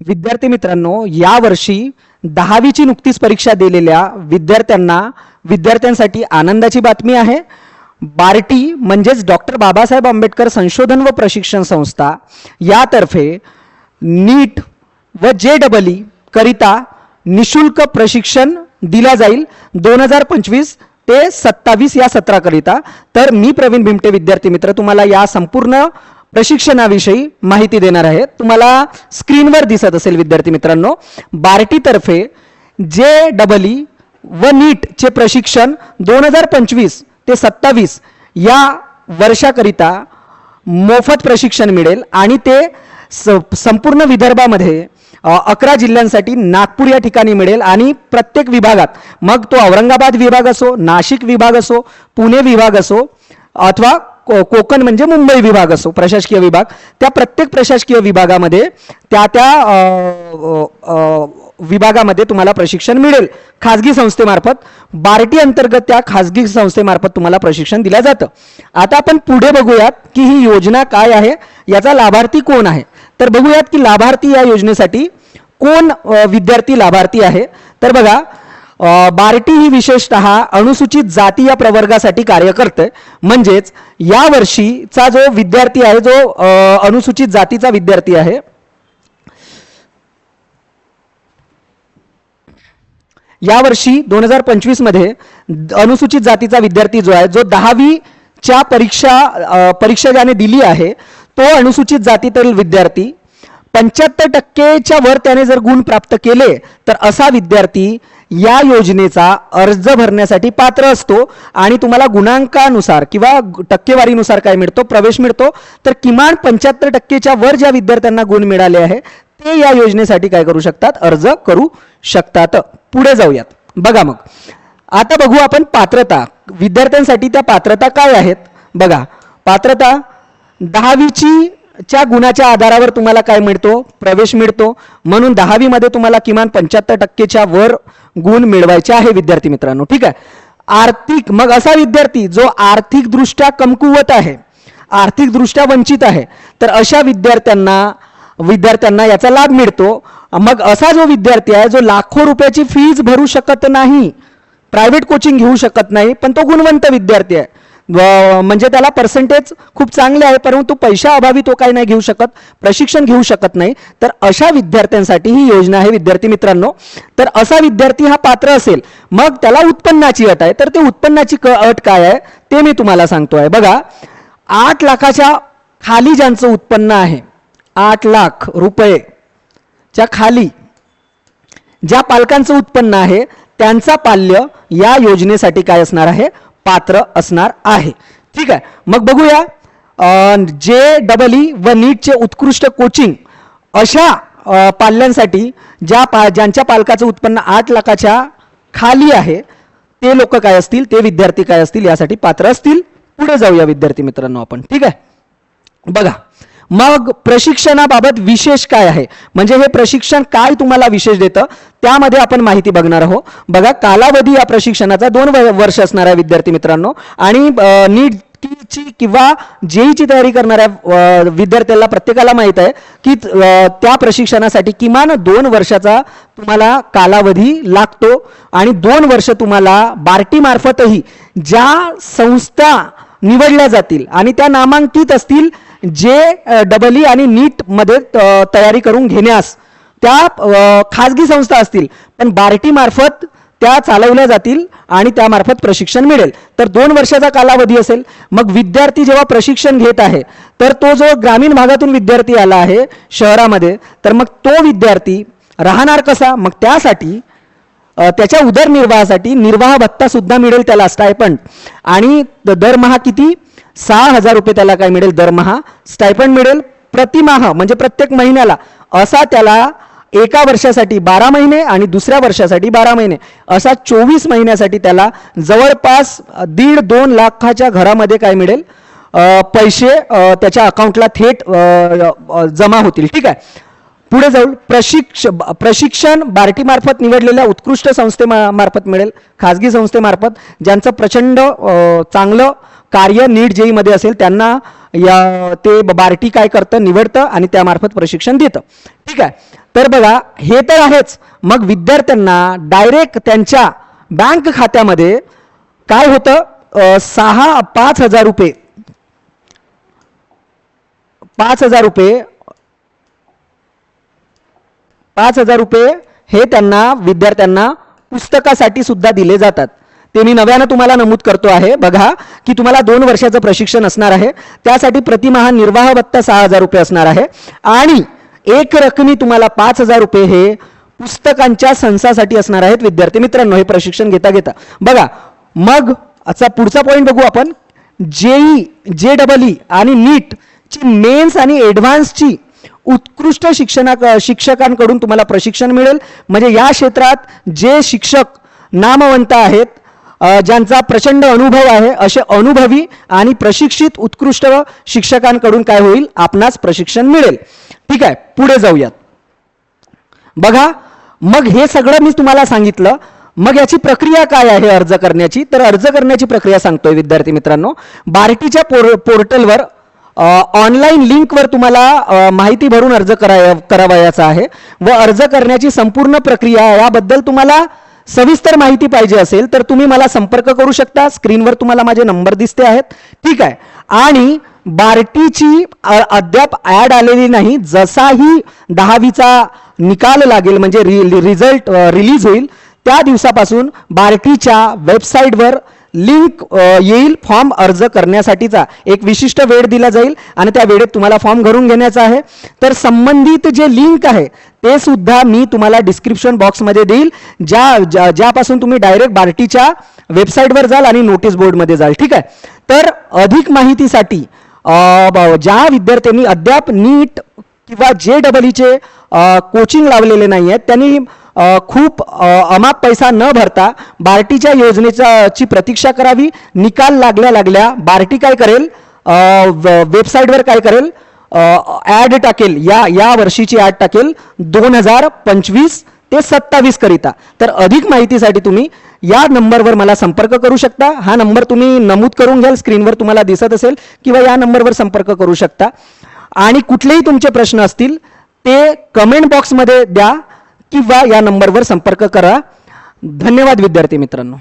विद्यार्थी मित्रांनो यावर्षी दहावीची नुकतीच परीक्षा दिलेल्या विद्यार्थ्यांना विद्यार्थ्यांसाठी आनंदाची बातमी आहे. बार्टी म्हणजेच डॉक्टर बाबासाहेब आंबेडकर संशोधन व प्रशिक्षण संस्था यातर्फे नीट व जे डबल ई करिता निशुल्क प्रशिक्षण दिला जाईल. दोन हजार पंचवीस ते सत्तावीस या सत्राकरिता. तर मी प्रवीण भिमटे विद्यार्थी मित्र तुम्हाला या संपूर्ण प्रशिक्षणाविषयी माहिती देणार आहे तुम्हाला स्क्रीनवर दिसत असेल विद्यार्थी मित्रांनो बार्टीतर्फे जे डबल ई व नीटचे प्रशिक्षण दोन हजार पंचवीस ते सत्तावीस या वर्षाकरिता मोफत प्रशिक्षण मिळेल आणि ते स संपूर्ण विदर्भामध्ये अकरा जिल्ह्यांसाठी नागपूर या ठिकाणी मिळेल आणि प्रत्येक विभागात मग तो औरंगाबाद विभाग असो नाशिक विभाग असो पुणे विभाग असो अथवा कोकण म्हणजे मुंबई विभाग असो प्रशासकीय विभाग. त्या प्रत्येक प्रशासकीय विभागामध्ये त्या त्या विभागामध्ये तुम्हाला प्रशिक्षण मिळेल. खाजगी संस्थेमार्फत. बार्टी अंतर्गत त्या खाजगी संस्थेमार्फत तुम्हाला प्रशिक्षण दिलं जातं. आता आपण पुढे बघूयात की ही योजना काय आहे याचा लाभार्थी कोण आहे. तर बघूयात की लाभार्थी या योजनेसाठी कोण विद्यार्थी लाभार्थी आहे. तर बघा बार्टी ही विशेषतः अनुसूचित जाती या प्रवर्गासाठी कार्य करते. म्हणजेच या वर्षीचा जो विद्यार्थी आहे जो अनुसूचित जातीचा विद्यार्थी आहे यावर्षी दोन हजार पंचवीसमध्ये अनुसूचित जातीचा विद्यार्थी जो आहे जो दहावीच्या परीक्षा परीक्षा ज्याने दिली आहे तो अनुसूचित जातीतील विद्यार्थी पंच्याहत्तर टक्केच्या वर त्याने जर गुण प्राप्त केले तर असा विद्यार्थी या योजनेचा अर्ज भरण्यासाठी पात्र असतो. आणि तुम्हाला गुणांकानुसार किंवा टक्केवारीनुसार काय मिळतो? प्रवेश मिळतो. तर किमान पंच्याहत्तर टक्केच्या वर ज्या विद्यार्थ्यांना गुण मिळाले आहे ते या योजनेसाठी काय करू शकतात? अर्ज करू शकतात. पुढे जाऊयात. बघा मग. आता बघू आपण पात्रता. विद्यार्थ्यांसाठी त्या पात्रता काय आहेत? बघा. पात्रता दहावीची च्या गुणाच्या आधारावर तुम्हाला काय मिळतो? प्रवेश मिळतो. म्हणून दहावीमध्ये तुम्हाला किमान पंच्याहत्तर टक्केच्या वर गुण मिळवायचे आहे विद्यार्थी मित्रांनो. ठीक आहे? आर्थिक मग असा विद्यार्थी जो आर्थिकदृष्ट्या कमकुवत आहे आर्थिकदृष्ट्या वंचित आहे तर अशा विद्यार्थ्यांना विद्यार्थ्यांना याचा लाभ मिळतो. मग असा जो विद्यार्थी आहे जो लाखो रुपयाची फीज भरू शकत नाही प्रायव्हेट कोचिंग घेऊ शकत नाही पण तो गुणवंत विद्यार्थी आहे. म्हणजे त्याला पर्सेंटेज खूप चांगले आहे परंतु पैशा अभावी तो काही नाही घेऊ शकत प्रशिक्षण घेऊ शकत नाही. तर अशा विद्यार्थ्यांसाठी ही योजना आहे विद्यार्थी मित्रांनो. तर असा विद्यार्थी हा पात्र असेल मग त्याला उत्पन्नाची अट आहे. तर ते उत्पन्नाची अट काय आहे ते मी तुम्हाला सांगतोय. बघा आठ लाखाच्या खाली ज्यांचं उत्पन्न आहे आठ लाख रुपये च्या खाली ज्या पालकांचं उत्पन्न आहे त्यांचा पाल्य या योजनेसाठी काय असणार आहे? पात्र असणार आहे. ठीक आहे. मग बघूया जे डबल ई व नीटचे उत्कृष्ट कोचिंग अशा पाल्यांसाठी ज्या पा ज्यांच्या पालकाचं उत्पन्न आठ लाखाच्या खाली आहे ते लोक काय असतील? ते विद्यार्थी काय असतील? यासाठी पात्र असतील. पुढे जाऊया विद्यार्थी मित्रांनो आपण. ठीक आहे? बघा. मग प्रशिक्षणाबाबत विशेष काय आहे? म्हणजे हे प्रशिक्षण काय तुम्हाला विशेष देतं? त्यामध्ये आपण माहिती बघणार आहोत. बघा कालावधी या प्रशिक्षणाचा दोन वर्ष असणार आहे विद्यार्थी मित्रांनो आणि नीटची किंवा जेईची तयारी करणाऱ्या विद्यार्थ्याला प्रत्येकाला माहीत आहे की त्या प्रशिक्षणासाठी किमान दोन वर्षाचा तुम्हाला कालावधी लागतो आणि दोन वर्ष तुम्हाला बार्टीमार्फतही ज्या संस्था निवडल्या जातील आणि त्या नामांकित असतील जे डबल ई आणि नीटमध्ये तयारी करून घेण्यास त्या खाजगी संस्था असतील पण बार्टी मार्फत त्या चालवल्या जातील आणि त्यामार्फत प्रशिक्षण मिळेल. तर दोन वर्षाचा कालावधी असेल. मग विद्यार्थी जेव्हा प्रशिक्षण घेत आहे तर तो जो ग्रामीण भागातून विद्यार्थी आला आहे शहरामध्ये तर मग तो विद्यार्थी राहणार कसा? मग त्यासाठी त्याच्या उदरनिर्वाहासाठी निर्वाह भत्ता सुद्धा मिळेल त्याला स्टायपंड आणि द- दरमहा किती? सहा हजार रुपये त्याला काय मिळेल? दरमहा. स्टायपंड मिळेल प्रतिमाह म्हणजे प्रत्येक महिन्याला. असा त्याला एका वर्षासाठी बारा महिने आणि दुसऱ्या वर्षासाठी बारा महिने. असा चोवीस महिन्यासाठी त्याला जवळपास दीड दोन लाखाच्या घरामध्ये काय मिळेल? पैसे त्याच्या अकाउंटला थेट जमा होतील. ठीक आहे? पुढे जाऊ प्रशिक्ष प्रशिक्षण बार्टीमार्फत निवडलेल्या उत्कृष्ट संस्थेमार्फत मिळेल खाजगी संस्थेमार्फत ज्यांचं प्रचंड चांगलं कार्य नीट जेईमध्ये असेल त्यांना या ते बार्टी काय करतं निवडतं आणि त्यामार्फत प्रशिक्षण देतं. ठीक आहे? तर बघा हे तर आहेच. मग विद्यार्थ्यांना डायरेक्ट त्यांच्या बँक खात्यामध्ये काय होतं? सहा पाच हजार रुपये. पाच हजार रुपये. पाच हजार रुपये हे त्यांना विद्यार्थ्यांना पुस्तकासाठी सुद्धा दिले जातात. ते मी नव्यानं तुम्हाला नमूद करतो आहे. बघा की तुम्हाला दोन वर्षाचं प्रशिक्षण असणार आहे. त्यासाठी प्रतिमाहा निर्वाह भत्ता सहा हजार रुपये असणार आहे. आणि एक रकमी तुम्हाला पाच हजार रुपये हे पुस्तकांच्या संसासाठी असणार आहेत. विद्यार्थी मित्रांनो हे प्रशिक्षण घेता घेता बघा मग आता पुढचा पॉईंट बघू आपण. जेई जे डबल ई आणि नीट ची मेन्स आणि ॲडव्हान्सची उत्कृष्ट शिक्षणा शिक्षकांकडून तुम्हाला प्रशिक्षण मिळेल. म्हणजे या क्षेत्रात जे शिक्षक नामवंत आहेत ज्यांचा प्रचंड अनुभव आहे असे अनुभवी आणि प्रशिक्षित उत्कृष्ट शिक्षकांकडून काय होईल? आपणास प्रशिक्षण मिळेल. ठीक आहे पुढे जाऊयात. बघा मग हे सगळं मी तुम्हाला सांगितलं. मग याची प्रक्रिया काय आहे अर्ज करण्याची? तर अर्ज करण्याची प्रक्रिया सांगतोय विद्यार्थी मित्रांनो. बार्टीच्या पोर पोर्टलवर ऑनलाईन लिंकवर तुम्हाला माहिती भरून अर्ज कराय करावयाचा आहे व अर्ज करण्याची संपूर्ण प्रक्रिया याबद्दल तुम्हाला सविस्तर माहिती पाहिजे असेल तर तुम्ही मला संपर्क करू शकता. स्क्रीनवर तुम्हाला माझे नंबर दिसते आहेत. ठीक आहे. आणि बार्टीची अद्याप ॲड आलेली नाही. जसाही दहावीचा निकाल लागेल म्हणजे रि रिझल्ट रिलीज होईल त्या दिवसापासून बार्टीच्या वेबसाईटवर लिंक येईल फॉर्म अर्ज करण्यासाठीचा. एक विशिष्ट वेळ दिला जाईल आणि त्या वेळेत तुम्हाला फॉर्म भरून घेण्याचा आहे. तर संबंधित जे लिंक आहे ते सुद्धा मी तुम्हाला डिस्क्रिप्शन बॉक्समध्ये देईल. ज्या ज्या- ज्यापासून तुम्ही डायरेक्ट बार्टीच्या वेबसाईटवर जाल आणि नोटीस बोर्डमध्ये जाल. ठीक आहे? तर अधिक माहितीसाठी ज्या विद्यार्थ्यांनी अद्याप नीट किंवा जे डबल ईचे कोचिंग लावलेले नाही आहेत त्यांनी खूप अमाप पैसा न भरता बार्टीच्या योजनेचा ची प्रतीक्षा करावी. निकाल लागल्या लागल्या बार्टी काय करेल? व- वेबसाईटवर काय करेल? ॲड टाकेल. या या वर्षीची ॲड टाकेल. दोन हजार पंचवीस ते सत्तावीस करिता. तर अधिक माहितीसाठी तुम्ही या नंबरवर मला संपर्क करू शकता. हा नंबर तुम्ही नमूद करून घ्याल. स्क्रीनवर तुम्हाला दिसत असेल किंवा या नंबरवर संपर्क करू शकता. आणि कुठलेही तुमचे प्रश्न असतील ते कमेंट बॉक्समध्ये द्या. किंवा या नंबरवर संपर्क करा. धन्यवाद विद्यार्थी मित्रांनो.